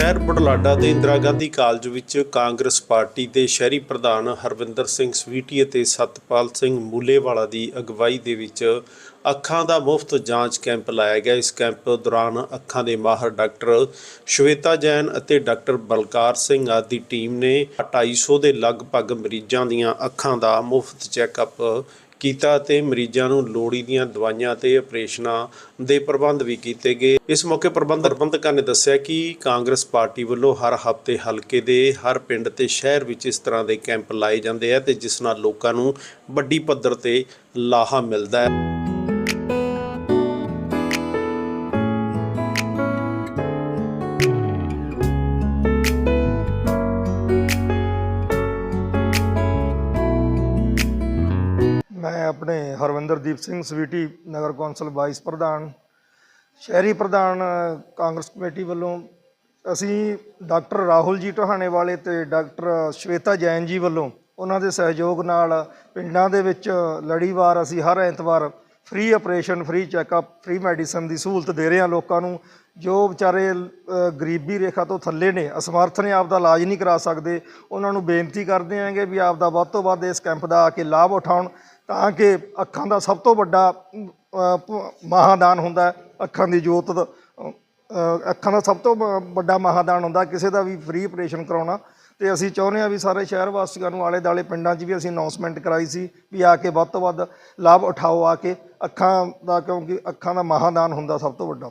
ਸ਼ਹਿਰ ਬੁਢਲਾਡਾ ਦੇ ਇੰਦਰਾ ਗਾਂਧੀ ਕਾਲਜ ਵਿੱਚ ਕਾਂਗਰਸ ਪਾਰਟੀ ਦੇ ਸ਼ਹਿਰੀ ਪ੍ਰਧਾਨ ਹਰਵਿੰਦਰ ਸਿੰਘ ਸਵੀਟੀ ਅਤੇ ਸਤਪਾਲ ਸਿੰਘ ਮੂਲੇਵਾਲਾ ਦੀ ਅਗਵਾਈ ਦੇ ਵਿੱਚ ਅੱਖਾਂ ਦਾ ਮੁਫਤ ਜਾਂਚ ਕੈਂਪ ਲਾਇਆ ਗਿਆ। ਇਸ ਕੈਂਪ ਦੌਰਾਨ ਅੱਖਾਂ ਦੇ ਮਾਹਰ ਡਾਕਟਰ ਸ਼ਵੇਤਾ ਜੈਨ ਅਤੇ ਡਾਕਟਰ ਬਲਕਾਰ ਸਿੰਘ ਆਦਿ ਟੀਮ ਨੇ 250 ਦੇ ਲਗਭਗ ਮਰੀਜ਼ਾਂ ਦੀਆਂ ਅੱਖਾਂ ਦਾ ਮੁਫਤ ਚੈੱਕਅਪ ਕੀਤਾ ਅਤੇ ਮਰੀਜ਼ਾਂ ਨੂੰ ਲੋੜੀ ਦੀਆਂ ਦਵਾਈਆਂ ਤੇ ਆਪਰੇਸ਼ਨਾਂ ਦੇ ਪ੍ਰਬੰਧ ਵੀ ਕੀਤੇ ਗਏ। ਇਸ ਮੌਕੇ ਪ੍ਰਬੰਧ ਪ੍ਰਬੰਧਕਾਂ ਨੇ ਦੱਸਿਆ ਕਿ ਕਾਂਗਰਸ ਪਾਰਟੀ ਵੱਲੋਂ ਹਰ ਹਫ਼ਤੇ ਹਲਕੇ ਦੇ ਹਰ ਪਿੰਡ ਤੇ ਸ਼ਹਿਰ ਵਿੱਚ ਇਸ ਤਰ੍ਹਾਂ ਦੇ ਕੈਂਪ ਲਾਏ ਜਾਂਦੇ ਆ ਤੇ ਜਿਸ ਨਾਲ ਲੋਕਾਂ ਨੂੰ ਵੱਡੀ ਪੱਧਰ ਤੇ ਲਾਹਾ ਮਿਲਦਾ ਹੈ। ਮੈਂ ਆਪਣੇ ਹਰਵਿੰਦਰਦੀਪ ਸਿੰਘ ਸਵੀਟੀ ਨਗਰ ਕੌਂਸਲ ਵਾਈਸ ਪ੍ਰਧਾਨ, ਸ਼ਹਿਰੀ ਪ੍ਰਧਾਨ, ਕਾਂਗਰਸ ਕਮੇਟੀ ਵੱਲੋਂ ਅਸੀਂ ਡਾਕਟਰ ਰਾਹੁਲ ਜੀ ਟੋਹਾਣੇ ਵਾਲੇ ਤੇ ਡਾਕਟਰ ਸ਼ਵੇਤਾ ਜੈਨ ਜੀ ਵੱਲੋਂ ਉਹਨਾਂ ਦੇ ਸਹਿਯੋਗ ਨਾਲ ਪਿੰਡਾਂ ਦੇ ਵਿੱਚ ਲੜੀਵਾਰ ਅਸੀਂ ਹਰ ਐਤਵਾਰ free operation free checkup free medicine ਦੀ ਸਹੂਲਤ ਦੇ ਰਹੇ ਹਾਂ ਲੋਕਾਂ ਨੂੰ, ਜੋ ਵਿਚਾਰੇ ਗਰੀਬੀ ਰੇਖਾ ਤੋਂ ਥੱਲੇ ਨੇ, ਅਸਮਰਥ ਨੇ, ਆਪਦਾ ਇਲਾਜ ਨਹੀਂ ਕਰਾ ਸਕਦੇ, ਉਹਨਾਂ ਨੂੰ ਬੇਨਤੀ ਕਰਦੇ ਆਂਗੇ ਵੀ ਆਪਦਾ ਵੱਧ ਤੋਂ ਵੱਧ ਇਸ ਕੈਂਪ ਦਾ ਆ ਕੇ ਲਾਭ ਉਠਾਉਣ। ਤਾਂ ਕਿ ਅੱਖਾਂ ਦਾ ਸਭ ਤੋਂ ਵੱਡਾ ਅ, ਮਹਾਦਾਨ ਹੁੰਦਾ ਅੱਖਾਂ ਦੀ ਜੋਤ ਦਾ ਅੱਖਾਂ ਦਾ ਸਭ ਤੋਂ ਬ- ਵੱਡਾ ਮਹਾਦਾਨ ਹੁੰਦਾ ਕਿਸੇ ਦਾ ਵੀ ਫ੍ਰੀ ਆਪਰੇਸ਼ਨ ਕਰਾਉਣਾ। ਤੇ ਅਸੀਂ ਚਾਹੁੰਦੇ ਹਾਂ ਵੀ ਸਾਰੇ ਸ਼ਹਿਰ ਵਾਸੀਆਂ ਨੂੰ ਆਲੇ ਦਾਲੇ ਪਿੰਡਾਂ 'ਚ ਵੀ ਅਸੀਂ ਅਨਾਉਂਸਮੈਂਟ ਕਰਾਈ ਸੀ ਵੀ ਆ ਕੇ ਵੱਧ ਤੋਂ ਵੱਧ ਲਾਭ ਉਠਾਓ ਆ ਕੇ ਅੱਖਾਂ ਦਾ ਕਿਉਂਕਿ ਅੱਖਾਂ ਦਾ ਮਹਾਦਾਨ ਹੁੰਦਾ ਸਭ ਤੋਂ ਵੱਡਾ।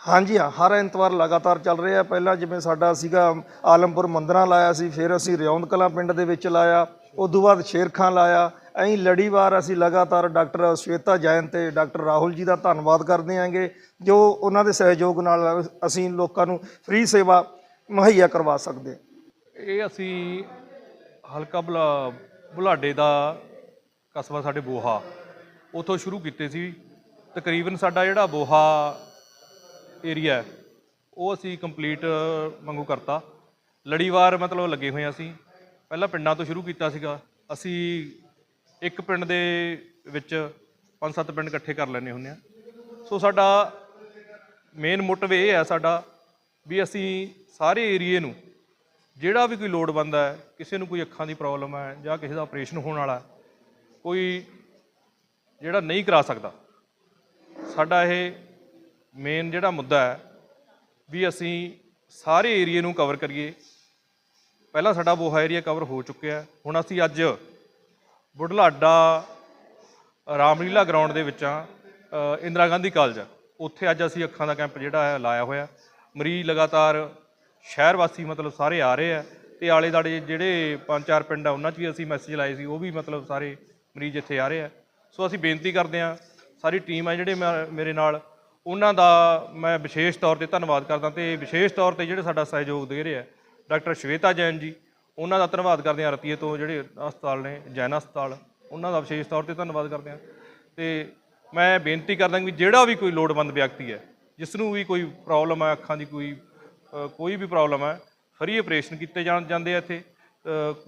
ਹਾਂਜੀ ਹਾਂ ਹਰ ਐਤਵਾਰ ਲਗਾਤਾਰ ਚੱਲ ਰਿਹਾ ਪਹਿਲਾਂ ਜਿਵੇਂ ਸਾਡਾ ਸੀਗਾ ਆਲਮਪੁਰ ਮੰਦਰਾਂ ਲਾਇਆ ਸੀ ਫਿਰ ਅਸੀਂ ਰਿਆਉਂਦ ਕਲਾਂ ਪਿੰਡ ਦੇ ਵਿੱਚ ਲਾਇਆ ਉਦੋਂ ਬਾਅਦ ਸ਼ੇਰਖਾਂ ਲਾਇਆ ਐਂ ਲੜੀਵਾਰ ਅਸੀਂ ਲਗਾਤਾਰ ਡਾਕਟਰ ਸ਼ਵੇਤਾ ਜੈਨ ਤੇ ਡਾਕਟਰ ਰਾਹੁਲ ਜੀ ਦਾ ਧੰਨਵਾਦ ਕਰਦੇ ਹਾਂਗੇ ਜੋ ਉਹਨਾਂ ਦੇ ਸਹਿਯੋਗ ਨਾਲ ਅਸੀਂ ਲੋਕਾਂ ਨੂੰ ਫ੍ਰੀ ਸੇਵਾ ਮੁਹੱਈਆ ਕਰਵਾ ਸਕਦੇ ਹਾਂ। ਇਹ ਅਸੀਂ ਹਲਕਾ ਬੁਲਾ ਬੁਲਾਡੇ ਦਾ ਕਸਬਾ ਸਾਡੇ ਬੋਹਾ ਉਥੋਂ ਸ਼ੁਰੂ ਕੀਤੇ ਸੀ। ਤਕਰੀਬਨ ਸਾਡਾ ਜਿਹੜਾ ਬੋਹਾ ਏਰੀਆ ਹੈ, ਉਹ ਅਸੀਂ ਕੰਪਲੀਟ ਮੰਗੂ ਕਰਤਾ। ਲੜੀਵਾਰ ਮਤਲਬ ਲੱਗੇ ਹੋਏ ਹਾਂ ਅਸੀਂ। ਪਹਿਲਾਂ ਪਿੰਡਾਂ ਤੋਂ ਸ਼ੁਰੂ ਕੀਤਾ ਸੀਗਾ। ਅਸੀਂ ਇੱਕ ਪਿੰਡ ਦੇ ਵਿੱਚ ਪੰਜ ਸੱਤ ਪਿੰਡ ਇਕੱਠੇ ਕਰ ਲੈਂਦੇ ਹੁੰਦੇ ਆ ਸੋ ਸਾਡਾ ਮੇਨ ਮੋਟਿਵ ਇਹ ਹੈ ਸਾਡਾ ਵੀ ਅਸੀਂ ਸਾਰੇ ਏਰੀਏ ਨੂੰ ਜਿਹੜਾ ਵੀ ਕੋਈ ਲੋੜਵੰਦ ਹੈ ਕਿਸੇ ਨੂੰ ਕੋਈ ਅੱਖਾਂ ਦੀ ਪ੍ਰੋਬਲਮ ਹੈ ਜਾਂ ਕਿਸੇ ਦਾ ਆਪਰੇਸ਼ਨ ਹੋਣ ਵਾਲਾ ਕੋਈ ਜਿਹੜਾ ਨਹੀਂ ਕਰਾ ਸਕਦਾ। ਸਾਡਾ ਇਹ ਮੇਨ ਜਿਹੜਾ ਮੁੱਦਾ ਹੈ ਵੀ ਅਸੀਂ ਸਾਰੇ ਏਰੀਏ ਨੂੰ ਕਵਰ ਕਰੀਏ। ਪਹਿਲਾਂ ਸਾਡਾ ਬੋਹਾ ਏਰੀਆ ਕਵਰ ਹੋ ਚੁੱਕਿਆ ਹੁਣ ਅਸੀਂ ਅੱਜ ਬੁਢਲਾਡਾ ਰਾਮਲੀਲਾ ਗਰਾਊਂਡ ਦੇ ਵਿੱਚ ਆ ਇੰਦਰਾ ਗਾਂਧੀ ਕਾਲਜ ਉੱਥੇ ਅੱਜ ਅਸੀਂ ਅੱਖਾਂ ਦਾ ਕੈਂਪ ਜਿਹੜਾ ਹੈ ਲਾਇਆ ਹੋਇਆ। ਮਰੀਜ਼ ਲਗਾਤਾਰ ਸ਼ਹਿਰ ਵਾਸੀ ਮਤਲਬ ਸਾਰੇ ਆ ਰਹੇ ਆ ਤੇ ਆਲੇ ਦਾੜੇ ਜਿਹੜੇ ਪੰਜ ਚਾਰ ਪਿੰਡ ਆ, ਉਹਨਾਂ 'ਚ ਵੀ ਅਸੀਂ ਮੈਸੇਜ ਲਾਏ ਸੀ, ਉਹ ਵੀ ਮਤਲਬ ਸਾਰੇ ਮਰੀਜ਼ ਇੱਥੇ ਆ ਰਹੇ ਆ। ਸੋ ਅਸੀਂ ਬੇਨਤੀ ਕਰਦੇ ਆ ਸਾਰੀ ਟੀਮ ਆ ਜਿਹੜੇ ਮੈਂ- ਮੇਰੇ ਨਾਲ, ਉਹਨਾਂ ਦਾ ਮੈਂ ਵਿਸ਼ੇਸ਼ ਤੌਰ ਤੇ ਧੰਨਵਾਦ ਕਰਦਾ ਤੇ ਵਿਸ਼ੇਸ਼ ਤੌਰ ਤੇ ਜਿਹੜੇ ਸਾਡਾ ਸਹਿਯੋਗ ਦੇ ਰਹੇ ਆ ਡਾਕਟਰ ਸ਼ਵੇਤਾ ਜੈਨ ਜੀ, ਉਹਨਾਂ ਦਾ ਧੰਨਵਾਦ ਕਰਦੇ ਆ ਰਤੀਏ ਤੋਂ ਜਿਹੜੇ ਹਸਪਤਾਲ ਨੇ, ਜੈਨ ਹਸਪਤਾਲ, ਉਹਨਾਂ ਦਾ ਵਿਸ਼ੇਸ਼ ਤੌਰ ਤੇ ਧੰਨਵਾਦ ਕਰਦੇ ਆ ਤੇ ਮੈਂ ਬੇਨਤੀ ਕਰਦਾ ਵੀ ਜਿਹੜਾ ਵੀ ਕੋਈ ਲੋੜਵੰਦ ਵਿਅਕਤੀ ਹੈ ਜਿਸ ਨੂੰ ਵੀ ਕੋਈ ਪ੍ਰੋਬਲਮ ਹੈ ਅੱਖਾਂ ਦੀ ਕੋਈ ਕੋਈ ਵੀ ਪ੍ਰੋਬਲਮ ਹੈ ਫਰੀ ਆਪਰੇਸ਼ਨ ਕੀਤੇ ਜਾਣ ਜਾਂਦੇ ਆ ਇੱਥੇ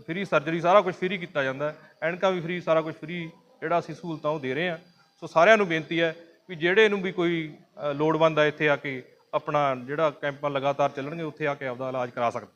ਫ੍ਰੀ ਸਰਜਰੀ ਸਾਰਾ ਕੁਝ ਫਰੀ ਕੀਤਾ ਜਾਂਦਾ ਹੈ ਵੀ ਫਰੀ, ਸਾਰਾ ਕੁਝ ਫਰੀ ਜਿਹੜਾ ਅਸੀਂ ਸਹੂਲਤਾਂ ਉਹ ਦੇ ਰਹੇ ਹਾਂ। ਸੋ ਸਾਰਿਆਂ ਨੂੰ ਬੇਨਤੀ ਹੈ ਵੀ ਜਿਹੜੇ ਨੂੰ ਵੀ ਕੋਈ ਲੋੜਵੰਦ ਹੈ ਇੱਥੇ ਆ ਕੇ ਆਪਣਾ ਜਿਹੜਾ ਕੈਂਪਾਂ ਲਗਾਤਾਰ ਚੱਲਣਗੇ, ਉੱਥੇ ਆ ਕੇ ਆਪਦਾ ਇਲਾਜ ਕਰਾ ਸਕਦਾ।